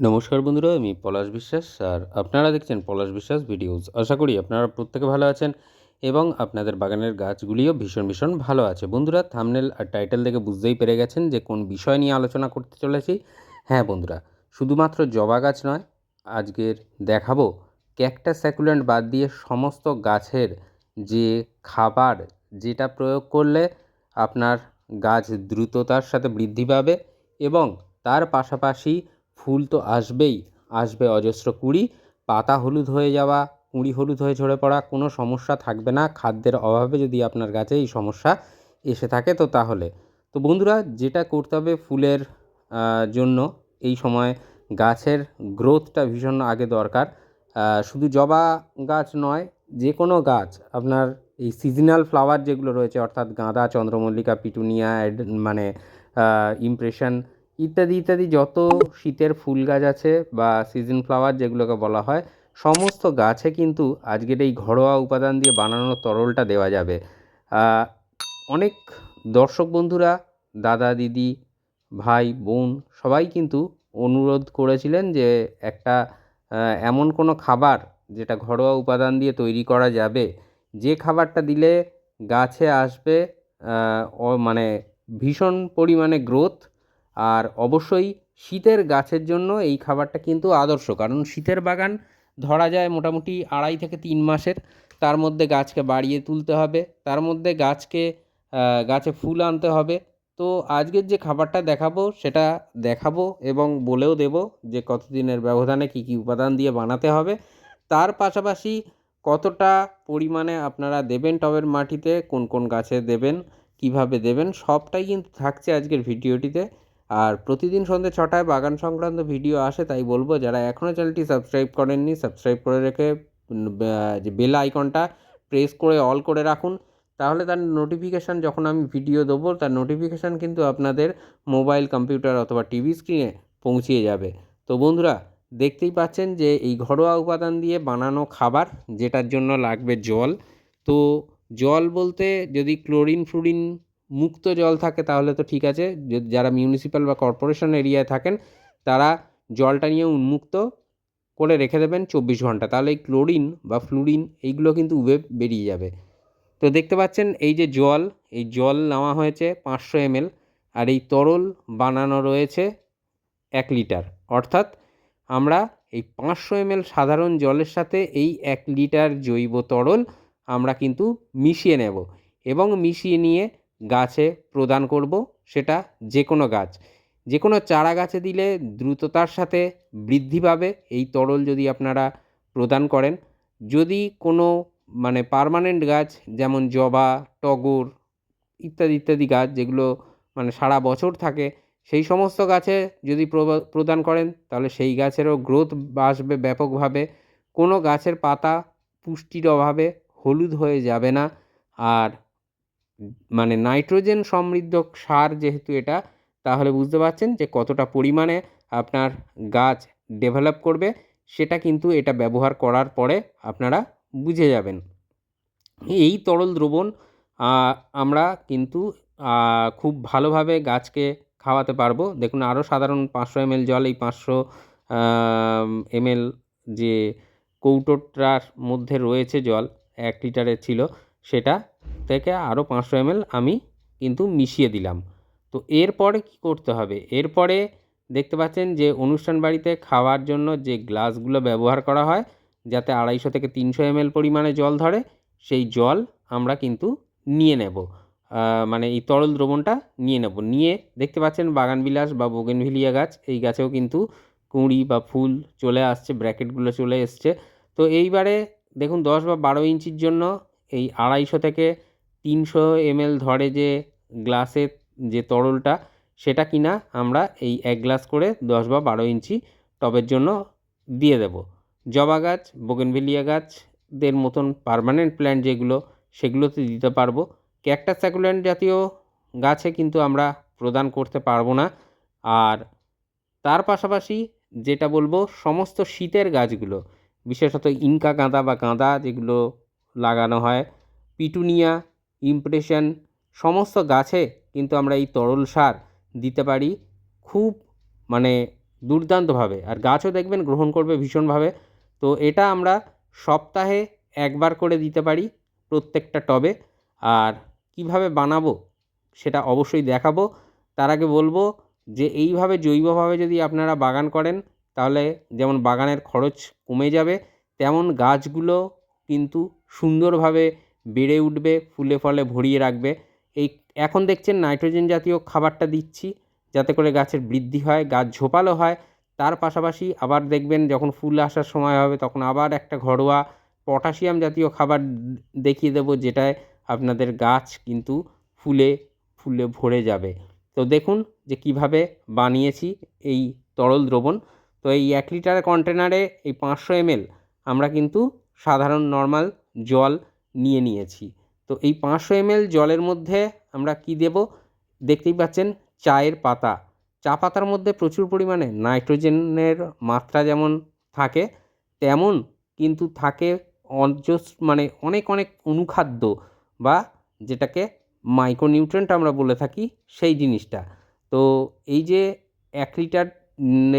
নমস্কার বন্ধুরা, আমি পলাশ বিশ্বাস আর আপনারা দেখছেন পলাশ বিশ্বাস ভিডিওস। আশা করি আপনারা প্রত্যেকে ভালো আছেন এবং আপনাদের বাগানের গাছগুলিও ভীষণ ভীষণ ভালো আছে। বন্ধুরা থামনেল আর টাইটেল দেখে বুঝতেই পেরে গেছেন যে কোন বিষয় নিয়ে আলোচনা করতে চলেছি। হ্যাঁ বন্ধুরা, শুধুমাত্র জবা গাছ নয়, আজকের দেখাবো ক্যাকটাস স্যাকুলেন্ট বাদ দিয়ে সমস্ত গাছের যে খাবার যেটা প্রয়োগ করলে আপনার গাছ দ্রুততার সাথে বৃদ্ধি পাবে এবং তার পাশাপাশি ফুল তো আসবেই, আসবে অজস্র কুঁড়ি, পাতা হলুদ হয়ে যাওয়া, কুঁড়ি হলুদ হয়ে ঝরে পড়া, কোনো সমস্যা থাকবে না, খাদ্যের অভাবে যদি আপনার গাছে এই সমস্যা এসে থাকে তো তাহলে। তো বন্ধুরা, যেটা করতে হবে ফুলের জন্য, এই সময় গাছের গ্রোথটা ভীষণ আগে দরকার। শুধু জবা গাছ নয় যে কোনো গাছ, আপনার এই সিজনাল ফ্লাওয়ার যেগুলো রয়েছে, অর্থাৎ গাঁদা, চন্দ্রমল্লিকা, পিটুনিয়া মানে ইমপ্রেশন ইত্যাদি ইত্যাদি যত শীতের ফুল গাছ আছে বা সিজন ফ্লাওয়ার যেগুলোকে বলা হয়, সমস্ত গাছে কিন্তু আজকের এই ঘরোয়া উপাদান দিয়ে বানানো তরলটা দেওয়া যাবে। অনেক দর্শক বন্ধুরা, দাদা, দিদি, ভাই, বোন সবাই কিন্তু অনুরোধ করেছিলেন যে একটা এমন কোনো খাবার যেটা ঘরোয়া উপাদান দিয়ে তৈরি করা যাবে। যে খাবারটা দিলে গাছে আসবে মানে ভীষণ পরিমাণে গ্রোথ আর অবশ্যই শীতের গাছের জন্য এই খাবারটা কিন্তু আদর্শ, কারণ শীতের বাগান ধরা যায় মোটামুটি আড়াই থেকে তিন মাসের। তার মধ্যে গাছকে বাড়িয়ে তুলতে হবে, তার মধ্যে গাছকে গাছে ফুল আনতে হবে। তো আজকের যে খাবারটা দেখাবো, সেটা দেখাবো এবং বলেও দেব যে কতদিনের ব্যবধানে কী কী উপাদান দিয়ে বানাতে হবে। তার পাশাপাশি কতটা পরিমাণে আপনারা দেবেন টবের মাটিতে, কোন কোন গাছে দেবেন, কীভাবে দেবেন, সবটাই কিন্তু থাকছে আজকের ভিডিওটিতে। আর প্রতিদিন সন্ধ্যে ছটায় বাগান সংক্রান্ত ভিডিও আসে, তাই বলব যারা এখনও চ্যানেলটি সাবস্ক্রাইব করেননি, সাবস্ক্রাইব করে রেখে যে বেল আইকনটা প্রেস করে, অল করে রাখুন। তাহলে তার নোটিফিকেশান যখন আমি ভিডিও দেবো, তার নোটিফিকেশান কিন্তু আপনাদের মোবাইল, কম্পিউটার অথবা টিভি স্ক্রিনে পৌঁছিয়ে যাবে। তো বন্ধুরা, দেখতেই পাচ্ছেন যে এই ঘরোয়া উপাদান দিয়ে বানানো খাবার, যেটার জন্য লাগবে জল। তো জল বলতে যদি ক্লোরিন, ফ্লোরিন মুক্ত জল থাকে তাহলে তো ঠিক আছে। যারা মিউনিসিপ্যাল বা কর্পোরেশন এরিয়ায় থাকেন, তারা জলটা নিয়ে উন্মুক্ত করে রেখে দেবেন চব্বিশ ঘণ্টা। তাহলে এই ক্লোরিন বা ফ্লুরিন এইগুলো কিন্তু উবে বেরিয়ে যাবে। তো দেখতে পাচ্ছেন এই যে জল, এই জল নেওয়া হয়েছে পাঁচশো এমএল আর এই তরল বানানো রয়েছে এক লিটার। অর্থাৎ আমরা এই পাঁচশো এমএল সাধারণ জলের সাথে এই এক লিটার জৈব তরল আমরা কিন্তু মিশিয়ে নেব এবং মিশিয়ে নিয়ে গাছে প্রদান করব, সেটা যে কোনো গাছ। যে কোনো চারা গাছে দিলে দ্রুততার সাথে বৃদ্ধি পাবে, এই তরল যদি আপনারা প্রদান করেন। যদি কোনো মানে পারমানেন্ট গাছ, যেমন জবা, টগর ইত্যাদি ইত্যাদি গাছ যেগুলো মানে সারা বছর থাকে, সেই সমস্ত গাছে যদি প্রদান করেন, তাহলে সেই গাছেরও গ্রোথ আসবে ব্যাপকভাবে। কোনো গাছের পাতা পুষ্টির অভাবে হলুদ হয়ে যাবে না। আর মানে নাইট্রোজেন সমৃদ্ধ সার যেহেতু এটা, তাহলে বুঝতে পারছেন যে কতটা পরিমাণে আপনার গাছ ডেভেলপ করবে, সেটা কিন্তু এটা ব্যবহার করার পরে আপনারা বুঝে যাবেন। এই তরল দ্রবণ আমরা কিন্তু খুব ভালোভাবে গাছকে খাওয়াতে পারব। দেখুন আরও সাধারণ পাঁচশো এমএল জল, এই পাঁচশো এমএল যে কৌটোটার মধ্যে রয়েছে জল, এক লিটারের ছিল, সেটা থেকে আরও পাঁচশো এমএল আমি কিন্তু মিশিয়ে দিলাম। তো এরপরে কী করতে হবে? এরপরে দেখতে পাচ্ছেন যে অনুষ্ঠান বাড়িতে খাওয়ার জন্য যে গ্লাসগুলো ব্যবহার করা হয়, যাতে আড়াইশো থেকে তিনশো এমএল পরিমাণে জল ধরে, সেই জল আমরা কিন্তু নিয়ে নেব। মানে এই তরল দ্রবণটা নিয়ে নেব। নিয়ে দেখতে পাচ্ছেন বাগানবিলাস বা বোগেনভিলিয়া গাছ, এই গাছেও কিন্তু কুঁড়ি বা ফুল চলে আসছে, ব্র্যাকেটগুলো চলে এসছে। তো এইবারে দেখুন দশ বা বারো ইঞ্চির জন্য এই আড়াইশো থেকে তিনশো এমএল ধরে যে গ্লাসের যে তরলটা, সেটা কিনা আমরা এই এক গ্লাস করে দশ বা বারো ইঞ্চি টবের জন্য দিয়ে দেব। জবা গাছ, বোগেনভেলিয়া গাছদের মতন পারমানেন্ট প্ল্যান্ট যেগুলো, সেগুলোতে দিতে পারব। ক্যাকটাস স্যাকুল্যান্ট জাতীয় গাছে কিন্তু আমরা প্রদান করতে পারব না। আর তার পাশাপাশি যেটা বলব, সমস্ত শীতের গাছগুলো, বিশেষত ইনকা গাঁদা বা গাঁদা যেগুলো লাগানো হয়, পিটুনিয়া ইমপ্রেশন সমস্ত গাছে কিন্তু আমরা এই তরল সার দিতে পারি খুব মানে দুর্দান্তভাবে। আর গাছও দেখবেন গ্রহণ করবে ভীষণভাবে। তো এটা আমরা সপ্তাহে একবার করে দিতে পারি প্রত্যেকটা টবে। আর কীভাবে বানাবো সেটা অবশ্যই দেখাবো। তার আগে বলব যে এইভাবে জৈবভাবে যদি আপনারা বাগান করেন তাহলে যেমন বাগানের খরচ কমে যাবে, তেমন গাছগুলো কিন্তু সুন্দরভাবে বেড়ে উঠবে, ফুলে ফলে ভরিয়ে রাখবে। এই এখন দেখছেন নাইট্রোজেন জাতীয় খাবারটা দিচ্ছি, যাতে করে গাছের বৃদ্ধি হয়, গাছ ঝোপালো হয়। তার পাশাপাশি আবার দেখবেন যখন ফুল আসার সময় হবে, তখন আবার একটা ঘরোয়া পটাশিয়াম জাতীয় খাবার দেখিয়ে দেবো, যেটায় আপনাদের গাছ কিন্তু ফুলে ফুলে ভরে যাবে। তো দেখুন যে কীভাবে বানিয়েছি এই তরল দ্রবণ। তো এই এক লিটার কন্টেনারে এই পাঁচশো এমএল আমরা কিন্তু সাধারণ নর্মাল জল নিয়ে নিয়েছি। তো এই পাঁচশো এমএল জলের মধ্যে আমরা কি দেব? দেখতেই পাচ্ছেন চায়ের পাতা। চা পাতার মধ্যে প্রচুর পরিমাণে নাইট্রোজেনের মাত্রা যেমন থাকে, তেমন কিন্তু থাকে অজস মানে অনেক অনেক অনুখাদ্য বা যেটাকে মাইক্রোনিউট্রেন্ট আমরা বলে থাকি সেই জিনিসটা। তো এই যে এক লিটার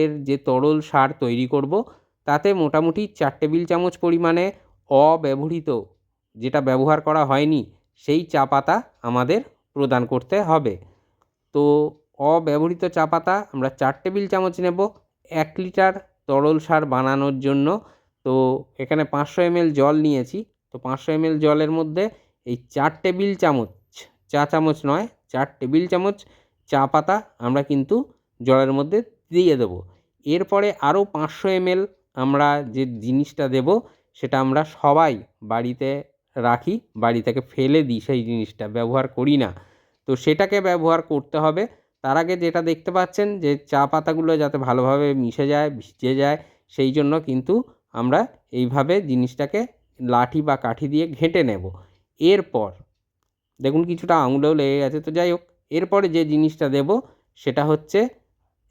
এর যে তরল সার তৈরি করব, তাতে মোটামুটি চার টেবিল চামচ পরিমাণে অব্যবহৃত যেটা ব্যবহার করা হয়নি, সেই চা পাতা আমাদের প্রদান করতে হবে। তো অব্যবহৃত চা পাতা আমরা চার টেবিল চামচ নেব, এক লিটার তরল সার বানানোর জন্য। তো এখানে পাঁচশো এমএল জল নিয়েছি, তো পাঁচশো এমএল জলের মধ্যে এই চার টেবিল চামচ, চা চামচ নয়, চার টেবিল চামচ চা পাতা আমরা কিন্তু জলের মধ্যে দিয়ে দেবো। এরপরে আরও পাঁচশো এমএল আমরা যে জিনিসটা দেব, সেটা আমরা সবাই বাড়িতে রাখি, বাড়ি থেকে ফেলে দিই সেই জিনিসটা, ব্যবহার করি না। তো সেটাকে ব্যবহার করতে হবে। তার আগে যেটা দেখতে পাচ্ছেন যে চা পাতাগুলো যাতে ভালোভাবে মিশে যায়, ভিজে যায়, সেই জন্য কিন্তু আমরা এইভাবে জিনিসটাকে লাঠি বা কাঠি দিয়ে ঘেঁটে নেব। এরপর, দেখুন কিছুটা আঙুলেও লেগে গেছে, তো যাই হোক, এরপরে যে জিনিসটা দেব সেটা হচ্ছে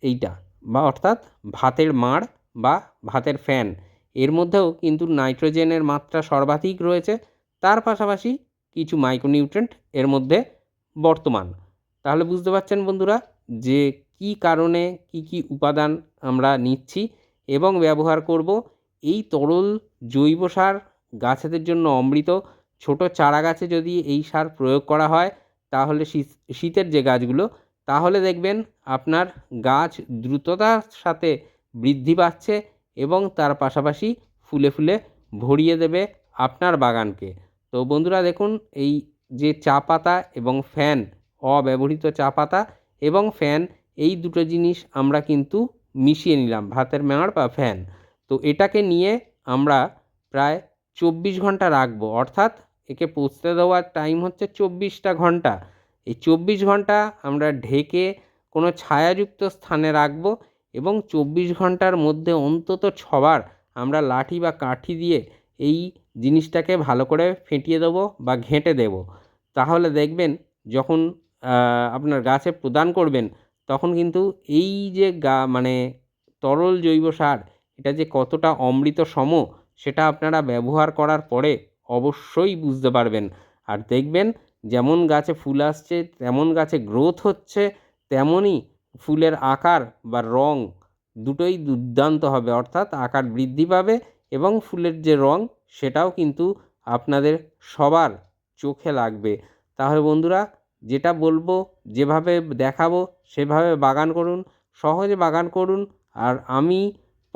এইটা বা অর্থাৎ ভাতের মাড় বা ভাতের ফ্যান। এর মধ্যেও কিন্তু নাইট্রোজেনের মাত্রা সর্বাধিক রয়েছে। তার পাশাপাশি কিছু মাইক্রোনিউট্রেন্ট এর মধ্যে বর্তমান। তাহলে বুঝতে পারছেন বন্ধুরা যে কী কারণে কী কী উপাদান আমরা নিচ্ছি এবং ব্যবহার করব। এই তরল জৈব সার গাছেদের জন্য অমৃত, ছোট চারা গাছে যদি এই সার প্রয়োগ করা হয় তাহলে শীত, শীতের যে গাছগুলো, তাহলে দেখবেন আপনার গাছ দ্রুততার সাথে বৃদ্ধি পাচ্ছে এবং তার পাশাপাশি ফুলে ফুলে ভরিয়ে দেবে আপনার বাগানকে। তো বন্ধুরা দেখুন, এই যে চা পাতা এবং ফ্যান অব্যবহৃত চা পাতা এবং ফ্যান এই দুটো জিনিস আমরা কিন্তু মিশিয়ে নিলাম, ভাতের মাড় বা ফ্যান তো এটাকে নিয়ে আমরা প্রায় চব্বিশ ঘণ্টা রাখব, অর্থাৎ একে পচতে দেওয়ার টাইম হচ্ছে চব্বিশটা ঘণ্টা। এই চব্বিশ ঘণ্টা আমরা ঢেকে কোনো ছায়াযুক্ত স্থানে রাখব এবং চব্বিশ ঘণ্টার মধ্যে অন্তত ছবার আমরা লাঠি বা কাঠি দিয়ে এই জিনিসটাকে ভালো করে ফেটিয়ে দেবো বা ঘেঁটে দেবো। তাহলে দেখবেন যখন আপনার গাছে প্রদান করবেন, তখন কিন্তু এই যে গা মানে তরল জৈব সার, এটা যে কতটা অমৃত সম সেটা আপনারা ব্যবহার করার পরে অবশ্যই বুঝতে পারবেন। আর দেখবেন যেমন গাছে ফুল আসছে, তেমন গাছে গ্রোথ হচ্ছে তেমনই ফুলের আকার বা রং দুটোই দুর্দান্ত হবে, অর্থাৎ আকার বৃদ্ধি পাবে এবং ফুলের যে রং, সেটাও কিন্তু আপনাদের সবার চোখে লাগবে। তাহলে বন্ধুরা, যেটা বলব, যেভাবে দেখাবো, সেভাবে বাগান করুন, সহজে বাগান করুন। আর আমি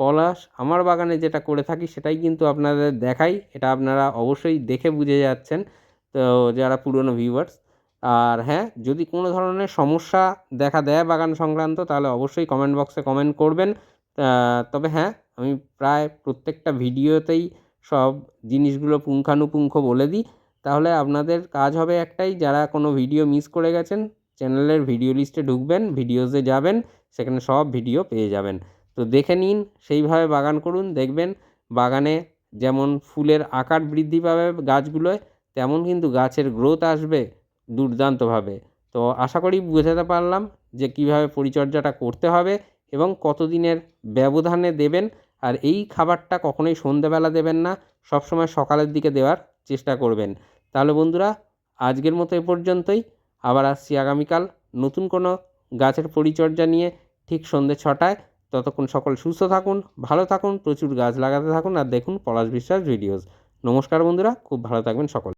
পলাশ, আমার বাগানে যেটা করে থাকি, সেটাই কিন্তু আপনাদের দেখাই। এটা আপনারা অবশ্যই দেখে বুঝে যাচ্ছেন, তো যারা পুরনো ভিউয়ার্স আর হ্যাঁ যদি কোনো ধরনের সমস্যা দেখা দেয় বাগান সংক্রান্ত, তাহলে অবশ্যই কমেন্ট বক্সে কমেন্ট করবেন। তবে হ্যাঁ আমি প্রায় প্রত্যেকটা ভিডিওতেই সব জিনিসগুলো পুঙ্খানুপুঙ্খ বলে দিই। তাহলে আপনাদের কাজ হবে একটাই, যারা কোনো ভিডিও মিস করে গেছেন, চ্যানেলের ভিডিও লিস্টে ঢুকবেন ভিডিওসে যাবেন, সেখানে সব ভিডিও পেয়ে যাবেন। তো দেখে নিন, সেইভাবে বাগান করুন, দেখবেন বাগানে যেমন ফুলের আকার বৃদ্ধি পাবে গাছগুলোয়, তেমন কিন্তু গাছের গ্রোথ আসবে দুর্দান্তভাবে। তো আশা করি বোঝাতে পারলাম যে কীভাবে পরিচর্যাটা করতে হবে এবং কত দিনের ব্যবধানে দেবেন আর এই খাবারটা কখনোই সন্ধেবেলা দেবেন না, সবসময় সকালের দিকে দেওয়ার চেষ্টা করবেন। তাহলে বন্ধুরা, আজকের মতো এ পর্যন্তই। আবার আসছি আগামীকাল নতুন কোনো গাছের পরিচর্যা নিয়ে ঠিক সন্ধ্যে ছটায়। ততক্ষণ সকল সুস্থ থাকুন, ভালো থাকুন, প্রচুর গাছ লাগাতে থাকুন, আর দেখুন পলাশ বিশ্বাস ভিডিওস। নমস্কার বন্ধুরা, খুব ভালো থাকবেন সকল।